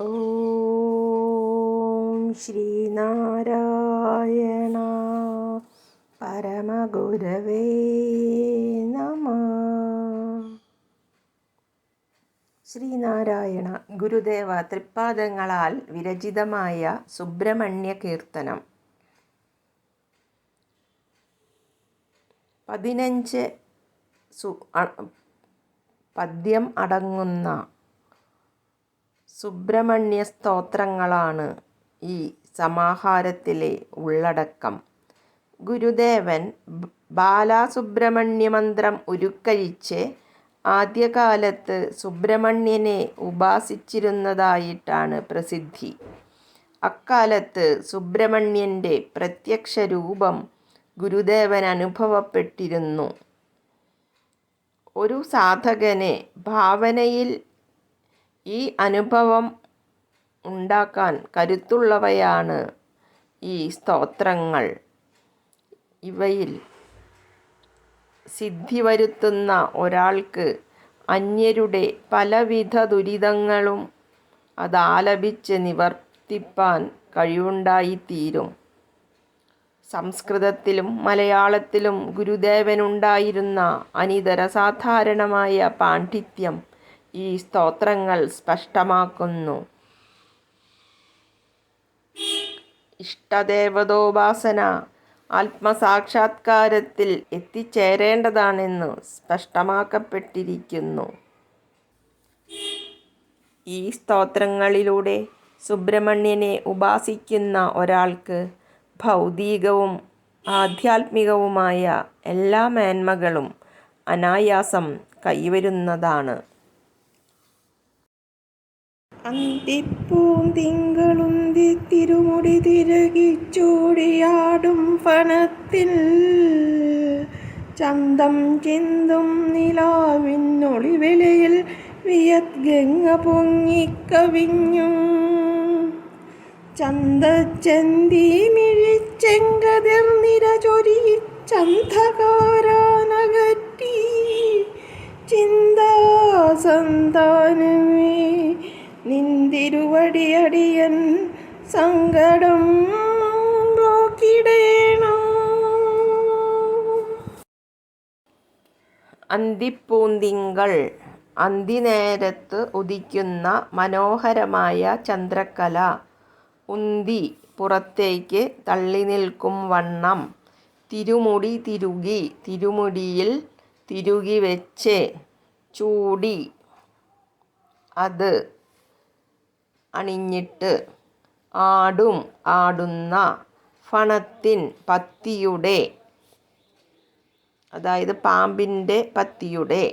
ഓം ശ്രീനാരായണ പരമഗുരവേ നമ. ശ്രീനാരായണ ഗുരുദേവ തൃപ്പാദങ്ങളാൽ വിരചിതമായ സുബ്രഹ്മണ്യ കീർത്തനം. പതിനഞ്ച് സു പദ്യം അടങ്ങുന്ന സുബ്രഹ്മണ്യ സ്തോത്രങ്ങളാണ് ഈ സമാഹാരത്തിലെ ഉള്ളടക്കം. ഗുരുദേവൻ ബാലാസുബ്രഹ്മണ്യ മന്ത്രം ഉരുക്കഴിച്ച് ആദ്യകാലത്ത് സുബ്രഹ്മണ്യനെ ഉപാസിച്ചിരുന്നതായിട്ടാണ് പ്രസിദ്ധി. അക്കാലത്ത് സുബ്രഹ്മണ്യന്റെ പ്രത്യക്ഷ രൂപം ഗുരുദേവൻ അനുഭവപ്പെട്ടിരുന്നു. ഒരു സാധകനെ ഭാവനയിൽ ഈ അനുഭവം ഉണ്ടാക്കാൻ കരുത്തുള്ളവയാണ് ഈ സ്തോത്രങ്ങൾ. ഇവയിൽ സിദ്ധി വരുത്തുന്ന ഒരാൾക്ക് അന്യരുടെ പലവിധ ദുരിതങ്ങളും അതാലപിച്ച് നിവർത്തിപ്പാൻ കഴിവുണ്ടായിത്തീരും. സംസ്കൃതത്തിലും മലയാളത്തിലും ഗുരുദേവനുണ്ടായിരുന്ന അനിതര സാധാരണമായ പാണ്ഡിത്യം ഈ സ്തോത്രങ്ങൾ സ്പഷ്ടമാക്കുന്നു. ഇഷ്ടദേവതോപാസന ആത്മസാക്ഷാത്കാരത്തിൽ എത്തിച്ചേരേണ്ടതാണെന്ന് സ്പഷ്ടമാക്കപ്പെട്ടിരിക്കുന്നു. ഈ സ്തോത്രങ്ങളിലൂടെ സുബ്രഹ്മണ്യനെ ഉപാസിക്കുന്ന ഒരാൾക്ക് ഭൗതികവും ആധ്യാത്മികവുമായ എല്ലാ മേന്മകളും അനായാസം കൈവരുന്നതാണ്. അന്തിപ്പൂന്തിങ്കളുന്തി തിരുമുടി തിരകിച്ചോടിയാടും ഫണത്തിൽ ചന്തം ചിന്തും നിലാവിന്നൊളിവിലയിൽ വിയത് ഗംഗ പൊങ്ങിക്കവിഞ്ഞു ചന്തച്ചന്തി മിഴിച്ചെങ്കതിർ നിര സങ്കടം നോക്കിടേണം. അന്തിപ്പൂന്തിങ്കൾ അന്തിനേരത്ത് ഉദിക്കുന്ന മനോഹരമായ ചന്ദ്രക്കല ഉന്തി പുറത്തേക്ക് തള്ളി നിൽക്കും വണ്ണം. തിരുമുടി തിരുകി തിരുമുടിയിൽ തിരുകി വെച്ച്. ചൂടി അത് അണിഞ്ഞിട്ട് ആടും ആടുന്ന ഫണത്തിൻ പത്തിയുടെ അതായത് പാമ്പിന്റെ പത്തിയുടെ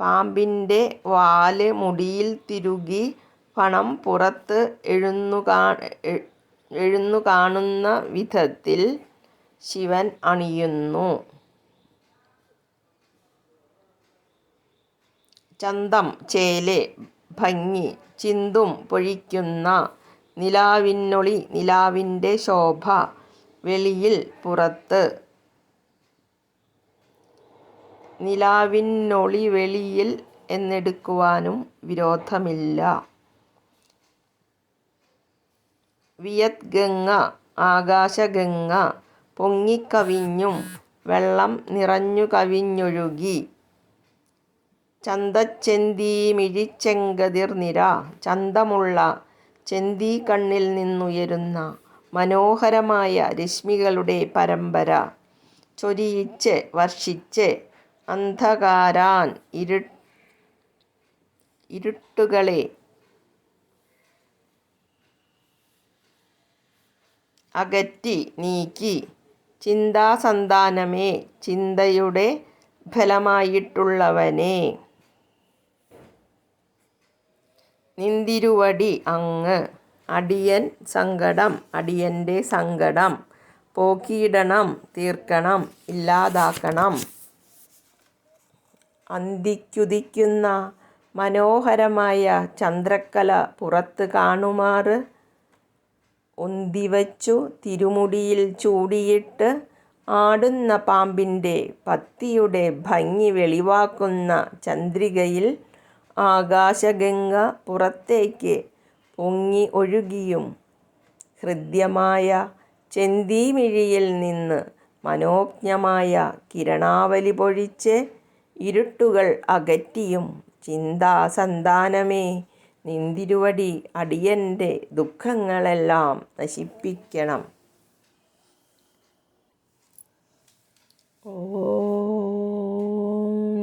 പാമ്പിന്റെ വാൽ മുടിയിൽ തിരുകി ഫണം പുറത്ത് എഴുന്നു കാ എഴുന്നു കാണുന്ന വിധത്തിൽ ശിവൻ അണിയുന്നു. ചന്തം ചേൽ ഭംഗി ചിന്തും പൊഴിക്കുന്ന നിലാവിന്നൊളി നിലാവിന്റെ ശോഭ വെളിയിൽ പുറത്ത്. നിലാവിന്നൊളി വെളിയിൽ എന്നെടുക്കുവാനും വിരോധമില്ല. വിയത് ഗംഗ ആകാശഗംഗ പൊങ്ങിക്കവിഞ്ഞും വെള്ളം നിറഞ്ഞു കവിഞ്ഞൊഴുകി ചന്തച്ചെന്തീമിഴിച്ചെങ്കതിർ നിര ചന്തമുള്ള ചെന്തീ കണ്ണിൽ നിന്നുയരുന്ന മനോഹരമായ രശ്മികളുടെ പരമ്പര. ചൊരിയിച്ച് വർഷിച്ച് അന്ധകാരാൻ ഇരു ഇരുട്ടുകളെ അകറ്റി നീക്കി ചിന്താസന്താനമേ ചിന്തയുടെ ഫലമായിട്ടുള്ളവനെ. നിന്തിരുവടി അങ്ങ്. അടിയൻ സങ്കടം അടിയന്റെ സങ്കടം. പോക്കിയിടണം തീർക്കണം ഇല്ലാതാക്കണം. അന്തിക്കുദിക്കുന്ന മനോഹരമായ ചന്ദ്രക്കല പുറത്ത് കാണുമാറ്. ഒന്തിവച്ചു തിരുമുടിയിൽ ചൂടിയിട്ട് ആടുന്ന പാമ്പിന്റെ പത്തിയുടെ ഭംഗി വെളിവാക്കുന്ന ചന്ദ്രികയിൽ ആകാശഗംഗ പുറത്തേക്ക് പൊങ്ങി ഒഴുകിയും ഹൃദ്യമായ ചെന്തീമിഴിയിൽ നിന്ന് മനോജ്ഞമായ കിരണാവലി പൊഴിച്ച് ഇരുട്ടുകൾ അകറ്റിയും ചിന്താസന്താനമേ നിന്തിരുവടി അടിയന്റെ ദുഃഖങ്ങളെല്ലാം നശിപ്പിക്കണം. ഓം